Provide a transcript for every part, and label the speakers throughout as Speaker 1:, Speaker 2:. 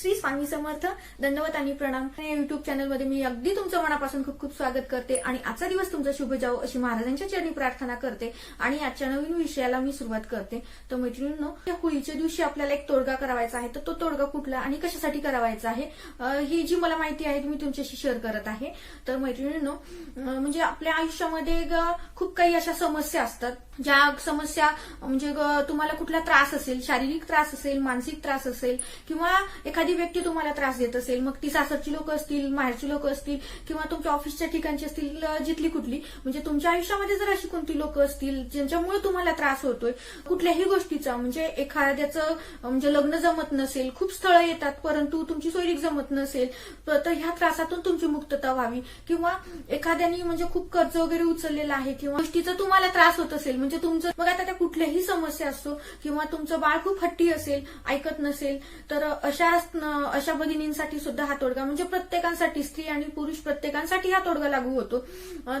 Speaker 1: श्री स्वामी समर्थ दंडवत आणि प्रणाम. या युट्यूब चॅनलमध्ये मी अगदी तुमचं मनापासून खूप खूप स्वागत करते आणि आजचा दिवस तुमचा शुभ जावो अशी महाराजांच्या चरणी प्रार्थना करते आणि आजच्या नवीन विषयाला मी सुरुवात करते. तर मैत्रिणींनो या होळीच्या दिवशी आपल्याला एक तोडगा करावायचा आहे. तर तो तोडगा कुठला आणि कशासाठी करावायचा आहे? ही जी मला माहिती आहे मी तुमच्याशी शेअर करत आहे. तर मैत्रिणींनो म्हणजे आपल्या आयुष्यामध्ये ग- खूप काही अशा समस्या असतात. ज्या समस्या म्हणजे ग- तुम्हाला कुठला त्रास असेल शारीरिक त्रास असेल मानसिक त्रास असेल किंवा एखादी व्यक्ती तुम्हाला त्रास देत असेल मग ती सासरची लोक असतील माहेरची लोक असतील किंवा तुमच्या ऑफिसच्या ठिकाणची असतील जिथली कुठली म्हणजे तुमच्या आयुष्यामध्ये जर अशी कोणती लोक असतील ज्यांच्यामुळे तुम्हाला त्रास होतोय कुठल्याही गोष्टीचा म्हणजे एखाद्याचं म्हणजे लग्न जमत नसेल खूप स्थळं येतात परंतु तुमची सोयरीक जमत नसेल तर ह्या त्रासातून तुमची मुक्तता व्हावी. किंवा एखाद्याने म्हणजे खूप कर्ज वगैरे उचललेलं आहे किंवा गोष्टीचा तुम्हाला त्रास होत असेल म्हणजे तुमचं मग आता त्या कुठल्याही समस्या असतो किंवा तुमचं बाळ खूप हट्टी असेल ऐकत नसेल तर अशा अशा भगिनींसाठी सुद्धा हा तोडगा म्हणजे प्रत्येकांसाठी स्त्री आणि पुरुष प्रत्येकांसाठी हा तोडगा लागू होतो.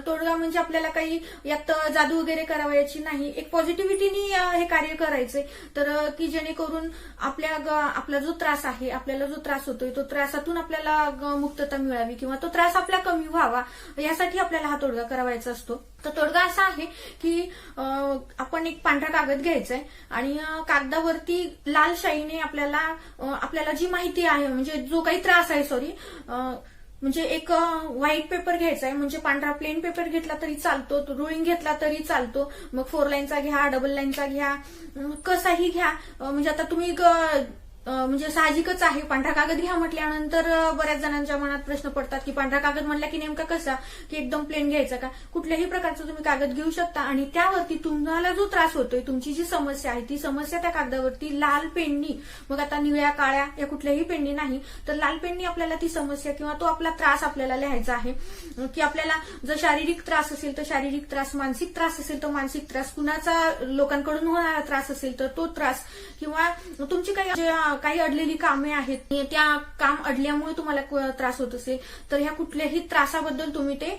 Speaker 1: तोडगा म्हणजे आपल्याला काही यात जादू वगैरे करावायची नाही. एक पॉझिटिव्हिटीनी हे कार्य करायचंय. तर की जेणेकरून आपल्या ग- आपला जो त्रास आहे आपल्याला जो त्रास होतोय तो त्रासातून आपल्याला ग- मुक्तता मिळावी किंवा तो त्रास आपला कमी व्हावा यासाठी आपल्याला हा तोडगा करावायचा असतो. तर तोडगा असा आहे की आपण एक पांढरा कागद घ्यायचा आहे आणि कागदावरती लाल शाईने आपल्याला आपल्याला जी माहिती आहे म्हणजे जो काही त्रास आहे सॉरी म्हणजे एक व्हाईट पेपर घ्यायचा आहे म्हणजे पांढरा प्लेन पेपर घेतला तरी चालतो रुळिंग घेतला तरी चालतो मग फोर लाईनचा घ्या डबल लाईनचा घ्या कसाही घ्या म्हणजे आता तुम्ही ग- म्हणजे साहजिकच आहे. पांढरा कागद घ्या म्हटल्यानंतर बऱ्याच जणांच्या मनात प्रश्न पडतात की पांढरा कागद म्हणला की नेमका कसा? की एकदम प्लेन घ्यायचा का? कुठल्याही प्रकारचा तुम्ही कागद घेऊ शकता आणि त्यावरती तुम्हाला जो त्रास होतोय तुमची जी समस्या आहे ती समस्या त्या कागदावरती लाल पेननी मग आता निळ्या काळ्या या कुठल्याही पेननी नाही तर लाल पेननी आपल्याला ती समस्या किंवा तो आपला त्रास आपल्याला लिहायचा आहे. की आपल्याला जर शारीरिक त्रास असेल तर शारीरिक त्रास मानसिक त्रास असेल तर मानसिक त्रास. कुणाचा लोकांकडून होणारा त्रास असेल तर तो त्रास. किंवा तुमची काही जे, काही अडलेली कामे आहेत. त्या काम अडल्यामुळे तुम्हाला त्रास होत असेल. तर ह्या कुठल्याही त्रासाबद्दल तुम्ही ते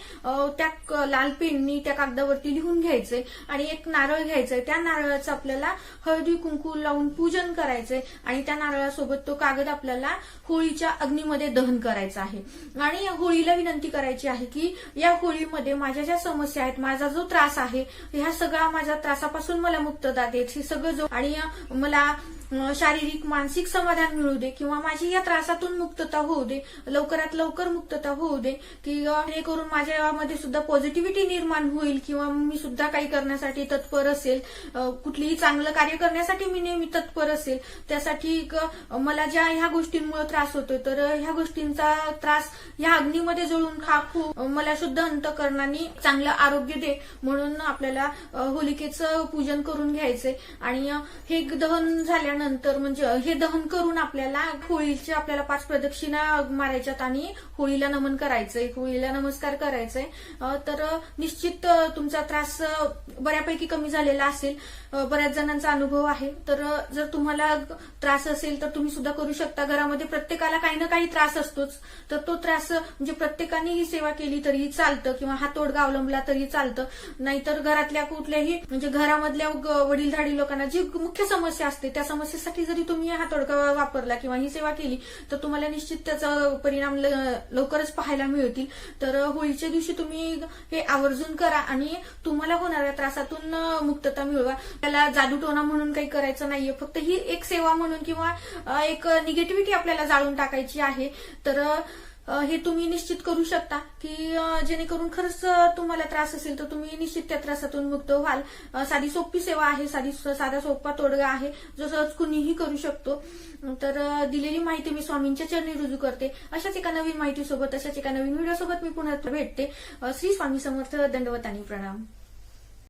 Speaker 1: त्या लाल पेननी त्या कागदावरती लिहून घ्यायचंय आणि एक नारळ घ्यायचंय. त्या नारळाचं आपल्याला हळदी कुंकू लावून पूजन करायचंय आणि त्या नारळासोबत तो कागद आपल्याला होळीच्या अग्नीमध्ये दहन करायचा आहे. आणि होळीला विनंती करायची आहे की या होळीमध्ये माझ्या ज्या समस्या आहेत माझा जो त्रास आहे ह्या सगळा माझ्या त्रासापासून मला मुक्तता देत हे सगळं जो आणि मला शारीरिक मानसिक समाधान मिळू दे किंवा माझी या त्रासातून मुक्तता होऊ दे लवकरात लवकर मुक्तता होऊ दे की अं, जेणेकरून माझ्यामध्ये सुद्धा पॉझिटिव्हिटी निर्माण होईल किंवा मी सुद्धा काही करण्यासाठी तत्पर असेल कुठलीही चांगलं कार्य करण्यासाठी मी नेहमी तत्पर असेल त्यासाठी एक, मला ज्या ह्या गोष्टींमुळे त्रास होतोय तर ह्या गोष्टींचा त्रास ह्या अग्नीमध्ये जळून खाक होऊ मला शुद्ध अंतकरणाने चांगलं आरोग्य दे म्हणून आपल्याला होलिकेचं पूजन करून घ्यायचंय. आणि हे दहन झाल्यानंतर म्हणजे हे दहन करून आपल्याला होळीच्या आपल्याला पाच प्रदक्षिणा मारायच्यात आणि होळीला नमन करायचंय होळीला नमस्कार करायचंय. तर निश्चित तुमचा त्रास बऱ्यापैकी कमी झालेला असेल. बऱ्याच जणांचा अनुभव आहे. तर जर तुम्हाला त्रास असेल तर तुम्ही सुद्धा करू शकता. घरामध्ये प्रत्येकाला काही ना काही त्रास असतोच. तर तो त्रास म्हणजे प्रत्येकाने ही सेवा केली तरी चालतं किंवा हा तोडगा अवलंबला तरी चालतं. नाहीतर घरातल्या कुठल्याही म्हणजे घरामधल्या वडीलधाडी लोकांना जी मुख्य समस्या असते त्या समस्या समस्येसाठी जरी तुम्ही हा तोडगा वापरला किंवा ही सेवा केली तर तुम्हाला निश्चित त्याचा परिणाम लवकरच पाहायला मिळतील. तर होळीच्या दिवशी तुम्ही हे आवर्जून करा आणि तुम्हाला होणाऱ्या त्रासातून मुक्तता मिळवा. त्याला जादूटोना म्हणून काही करायचं नाहीये. फक्त ही एक सेवा म्हणून किंवा एक निगेटिव्हिटी आपल्याला जाळून टाकायची आहे. तर हे तुम्ही निश्चित करू शकता की जेणेकरून खरंच तुम्हाला त्रास असेल तर तुम्ही निश्चित त्या त्रासातून मुक्त व्हाल. साधी सोपी सेवा आहे साधी साधा सोपा तोडगा आहे जो सहज कुणीही करू शकतो. तर दिलेली माहिती मी स्वामींच्या चरणी रुजू करते. अशाच एका नवीन माहितीसोबत अशाच एका नवीन व्हिडिओसोबत मी पुन्हा भेटते. श्री स्वामी समर्थ दंडवत आणि प्रणाम.